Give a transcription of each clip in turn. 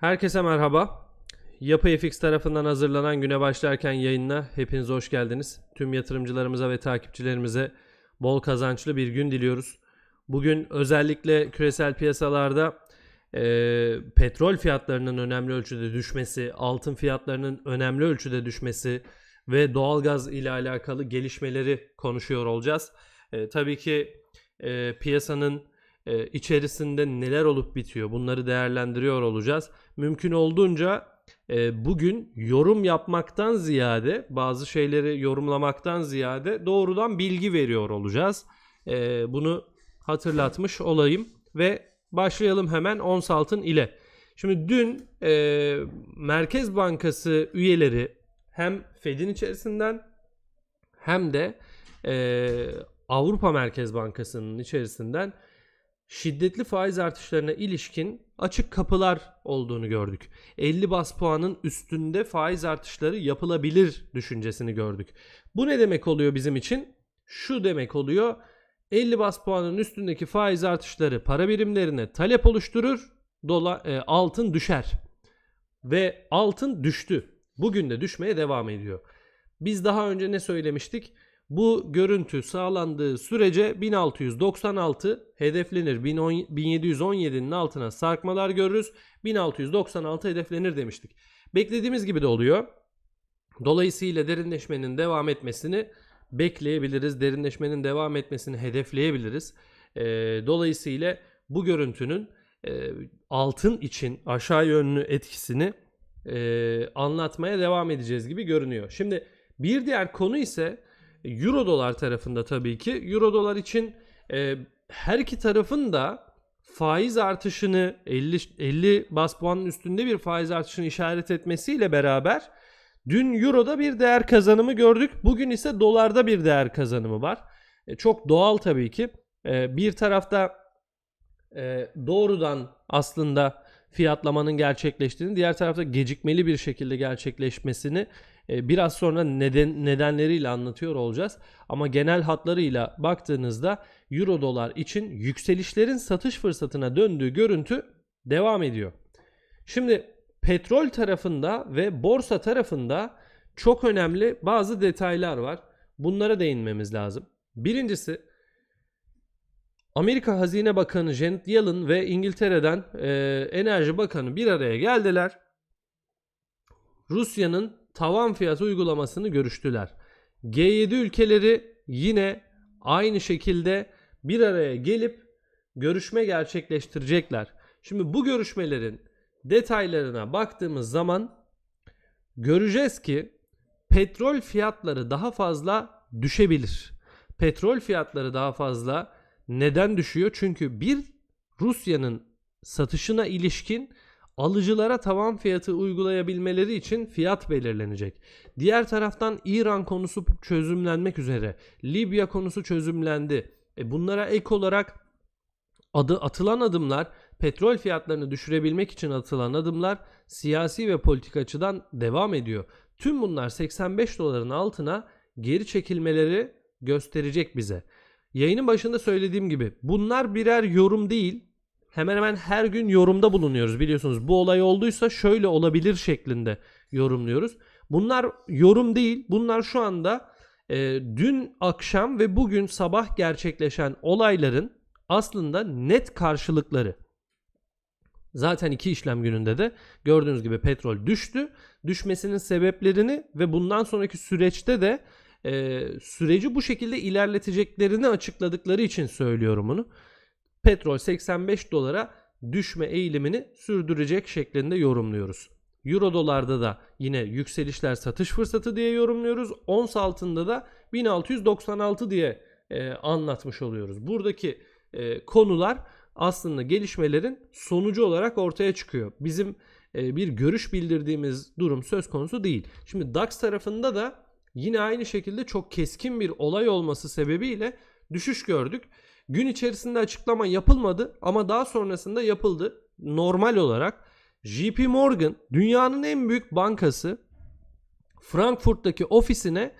Herkese merhaba. Yapı FX tarafından hazırlanan güne başlarken yayınına hepiniz hoş geldiniz. Tüm yatırımcılarımıza ve takipçilerimize bol kazançlı bir gün diliyoruz. Bugün özellikle küresel piyasalarda e, petrol fiyatlarının önemli ölçüde düşmesi, altın fiyatlarının önemli ölçüde düşmesi ve doğalgaz ile alakalı gelişmeleri konuşuyor olacağız. E, tabii ki e, piyasanın e, içerisinde neler olup bitiyor bunları değerlendiriyor olacağız. Mümkün olduğunca e, bugün yorum yapmaktan ziyade bazı şeyleri yorumlamaktan ziyade doğrudan bilgi veriyor olacağız. E, bunu hatırlatmış olayım ve başlayalım hemen ons altın ile. Şimdi dün e, Merkez Bankası üyeleri hem Fed'in içerisinden hem de Avrupa Merkez Bankası'nın içerisinden şiddetli faiz artışlarına ilişkin açık kapılar olduğunu gördük. 50 bas puanın üstünde faiz artışları yapılabilir düşüncesini gördük. Bu ne demek oluyor bizim için? Şu demek oluyor. 50 bas puanın üstündeki faiz artışları para birimlerine talep oluşturur. Dola, e, altın düşer. Ve altın düştü. Bugün de düşmeye devam ediyor. Biz daha önce ne söylemiştik? Bu görüntü sağlandığı sürece 1696 hedeflenir. 1717'nin altına sarkmalar görürüz. 1696 hedeflenir demiştik. Beklediğimiz gibi de oluyor. Dolayısıyla derinleşmenin devam etmesini bekleyebiliriz. Derinleşmenin devam etmesini hedefleyebiliriz. E, dolayısıyla bu görüntünün e, altın için aşağı yönlü etkisini e, anlatmaya devam edeceğiz gibi görünüyor. Şimdi bir diğer konu ise Euro dolar tarafında tabii ki. Euro dolar için e, her iki tarafın da faiz artışını 50 50 bas puanın üstünde bir faiz artışını işaret etmesiyle beraber dün euroda bir değer kazanımı gördük. Bugün ise dolarda bir değer kazanımı var. E, çok doğal tabii ki. E, bir tarafta e, doğrudan aslında fiyatlamanın gerçekleştiğini, diğer tarafta gecikmeli bir şekilde gerçekleşmesini biraz sonra neden nedenleriyle anlatıyor olacağız. Ama genel hatlarıyla baktığınızda euro dolar için yükselişlerin satış fırsatına döndüğü görüntü devam ediyor. Şimdi petrol tarafında ve borsa tarafında çok önemli bazı detaylar var. Bunlara değinmemiz lazım. Birincisi Amerika Hazine Bakanı Janet Yellen ve İngiltere'den e, Enerji Bakanı bir araya geldiler. Rusya'nın tavan fiyatı uygulamasını görüştüler. G7 ülkeleri yine aynı şekilde bir araya gelip görüşme gerçekleştirecekler. Şimdi bu görüşmelerin detaylarına baktığımız zaman göreceğiz ki petrol fiyatları daha fazla düşebilir. Petrol fiyatları daha fazla neden düşüyor? Çünkü bir Rusya'nın satışına ilişkin alıcılara tavan fiyatı uygulayabilmeleri için fiyat belirlenecek. Diğer taraftan İran konusu çözümlenmek üzere. Libya konusu çözümlendi. E bunlara ek olarak adı atılan adımlar petrol fiyatlarını düşürebilmek için atılan adımlar siyasi ve politik açıdan devam ediyor. Tüm bunlar 85 doların altına geri çekilmeleri gösterecek bize. Yayının başında söylediğim gibi bunlar birer yorum değil hemen hemen her gün yorumda bulunuyoruz biliyorsunuz. Bu olay olduysa şöyle olabilir şeklinde yorumluyoruz. Bunlar yorum değil. Bunlar şu anda e, dün akşam ve bugün sabah gerçekleşen olayların aslında net karşılıkları. Zaten iki işlem gününde de gördüğünüz gibi petrol düştü. Düşmesinin sebeplerini ve bundan sonraki süreçte de e, süreci bu şekilde ilerleteceklerini açıkladıkları için söylüyorum bunu petrol 85 dolara düşme eğilimini sürdürecek şeklinde yorumluyoruz. Euro dolarda da yine yükselişler satış fırsatı diye yorumluyoruz. Ons altında da 1696 diye e, anlatmış oluyoruz. Buradaki e, konular aslında gelişmelerin sonucu olarak ortaya çıkıyor. Bizim e, bir görüş bildirdiğimiz durum söz konusu değil. Şimdi DAX tarafında da yine aynı şekilde çok keskin bir olay olması sebebiyle düşüş gördük. Gün içerisinde açıklama yapılmadı ama daha sonrasında yapıldı. Normal olarak JP Morgan dünyanın en büyük bankası Frankfurt'taki ofisine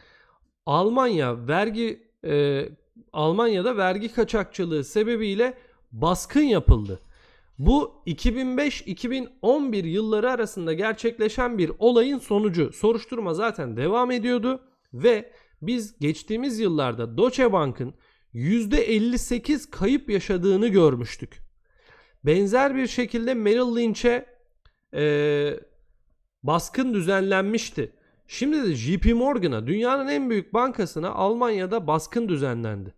Almanya vergi e, Almanya'da vergi kaçakçılığı sebebiyle baskın yapıldı. Bu 2005-2011 yılları arasında gerçekleşen bir olayın sonucu. Soruşturma zaten devam ediyordu ve biz geçtiğimiz yıllarda Deutsche Bank'ın %58 kayıp yaşadığını görmüştük. Benzer bir şekilde Merrill Lynch'e eee, baskın düzenlenmişti. Şimdi de JP Morgan'a dünyanın en büyük bankasına Almanya'da baskın düzenlendi.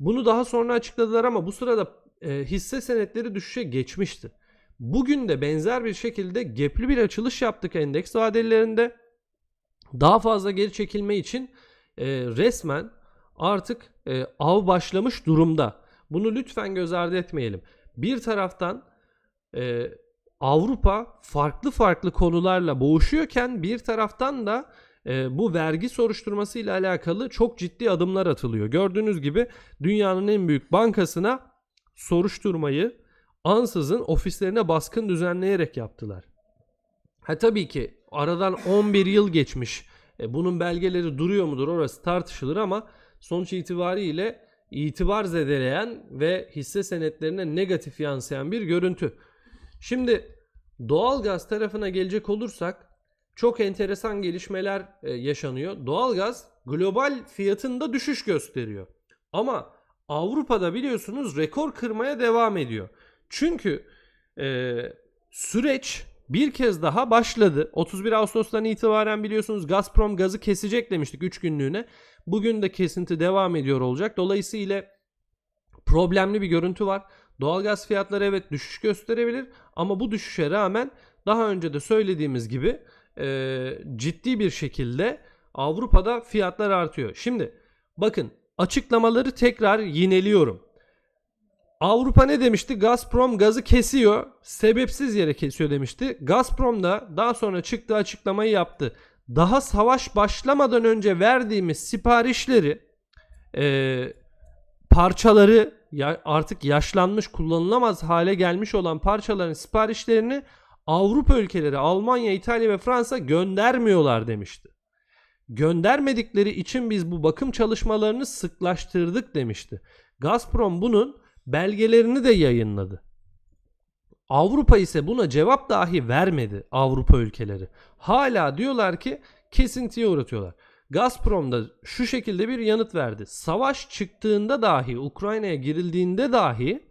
Bunu daha sonra açıkladılar ama bu sırada e, hisse senetleri düşüşe geçmişti. Bugün de benzer bir şekilde gepli bir açılış yaptık endeks vadelerinde. Daha fazla geri çekilme için e, resmen artık e, av başlamış durumda. Bunu lütfen göz ardı etmeyelim. Bir taraftan e, Avrupa farklı farklı konularla boğuşuyorken bir taraftan da e, bu vergi soruşturması ile alakalı çok ciddi adımlar atılıyor. Gördüğünüz gibi dünyanın en büyük bankasına soruşturmayı ansızın ofislerine baskın düzenleyerek yaptılar. Ha tabii ki aradan 11 yıl geçmiş. E, bunun belgeleri duruyor mudur orası tartışılır ama sonuç itibariyle itibar zedeleyen ve hisse senetlerine negatif yansıyan bir görüntü. Şimdi doğalgaz tarafına gelecek olursak çok enteresan gelişmeler e, yaşanıyor. Doğalgaz global fiyatında düşüş gösteriyor. Ama Avrupa'da biliyorsunuz rekor kırmaya devam ediyor. Çünkü e, süreç bir kez daha başladı. 31 Ağustos'tan itibaren biliyorsunuz Gazprom gazı kesecek demiştik 3 günlüğüne. Bugün de kesinti devam ediyor olacak. Dolayısıyla problemli bir görüntü var. Doğalgaz fiyatları evet düşüş gösterebilir ama bu düşüşe rağmen daha önce de söylediğimiz gibi e, ciddi bir şekilde Avrupa'da fiyatlar artıyor. Şimdi bakın açıklamaları tekrar yineliyorum. Avrupa ne demişti? Gazprom gazı kesiyor. Sebepsiz yere kesiyor demişti. Gazprom da daha sonra çıktı açıklamayı yaptı. Daha savaş başlamadan önce verdiğimiz siparişleri e, parçaları ya artık yaşlanmış kullanılamaz hale gelmiş olan parçaların siparişlerini Avrupa ülkeleri Almanya, İtalya ve Fransa göndermiyorlar demişti. Göndermedikleri için biz bu bakım çalışmalarını sıklaştırdık demişti. Gazprom bunun belgelerini de yayınladı. Avrupa ise buna cevap dahi vermedi Avrupa ülkeleri. Hala diyorlar ki kesintiye uğratıyorlar. Gazprom da şu şekilde bir yanıt verdi. Savaş çıktığında dahi, Ukrayna'ya girildiğinde dahi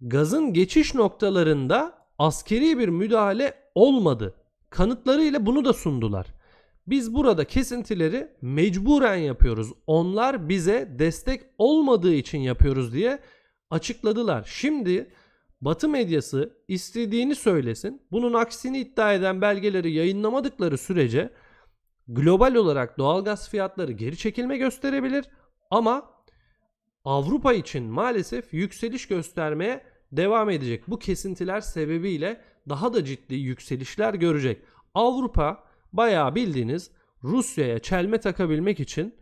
gazın geçiş noktalarında askeri bir müdahale olmadı. Kanıtlarıyla bunu da sundular. Biz burada kesintileri mecburen yapıyoruz. Onlar bize destek olmadığı için yapıyoruz diye açıkladılar. Şimdi Batı medyası istediğini söylesin. Bunun aksini iddia eden belgeleri yayınlamadıkları sürece global olarak doğalgaz fiyatları geri çekilme gösterebilir ama Avrupa için maalesef yükseliş göstermeye devam edecek. Bu kesintiler sebebiyle daha da ciddi yükselişler görecek. Avrupa bayağı bildiğiniz Rusya'ya çelme takabilmek için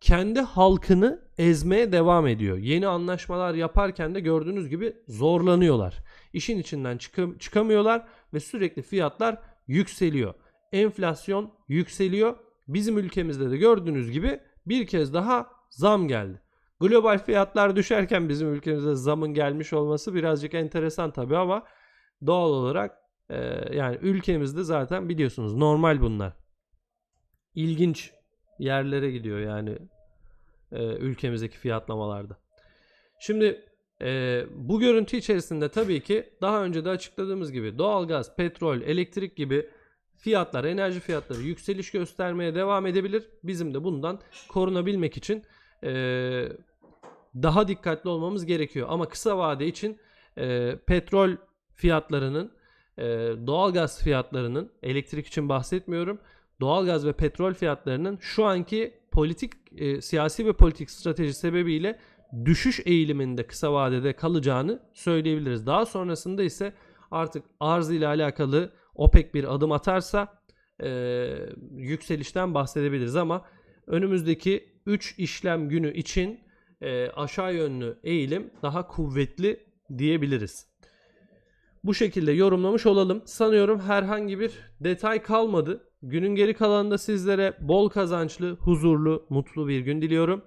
kendi halkını ezmeye devam ediyor. Yeni anlaşmalar yaparken de gördüğünüz gibi zorlanıyorlar. İşin içinden çıkam- çıkamıyorlar ve sürekli fiyatlar yükseliyor. Enflasyon yükseliyor. Bizim ülkemizde de gördüğünüz gibi bir kez daha zam geldi. Global fiyatlar düşerken bizim ülkemize zamın gelmiş olması birazcık enteresan tabii ama doğal olarak e, yani ülkemizde zaten biliyorsunuz normal bunlar. İlginç yerlere gidiyor yani e, ülkemizdeki fiyatlamalarda. Şimdi e, bu görüntü içerisinde tabii ki daha önce de açıkladığımız gibi doğalgaz, petrol, elektrik gibi fiyatlar, enerji fiyatları yükseliş göstermeye devam edebilir. Bizim de bundan korunabilmek için e, daha dikkatli olmamız gerekiyor. Ama kısa vade için e, petrol fiyatlarının, e, doğalgaz fiyatlarının, elektrik için bahsetmiyorum, doğalgaz ve petrol fiyatlarının şu anki politik, e, siyasi ve politik strateji sebebiyle düşüş eğiliminde kısa vadede kalacağını söyleyebiliriz. Daha sonrasında ise artık arz ile alakalı OPEC bir adım atarsa e, yükselişten bahsedebiliriz ama önümüzdeki 3 işlem günü için e, aşağı yönlü eğilim daha kuvvetli diyebiliriz. Bu şekilde yorumlamış olalım. Sanıyorum herhangi bir detay kalmadı. Günün geri kalanında sizlere bol kazançlı, huzurlu, mutlu bir gün diliyorum.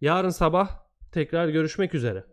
Yarın sabah tekrar görüşmek üzere.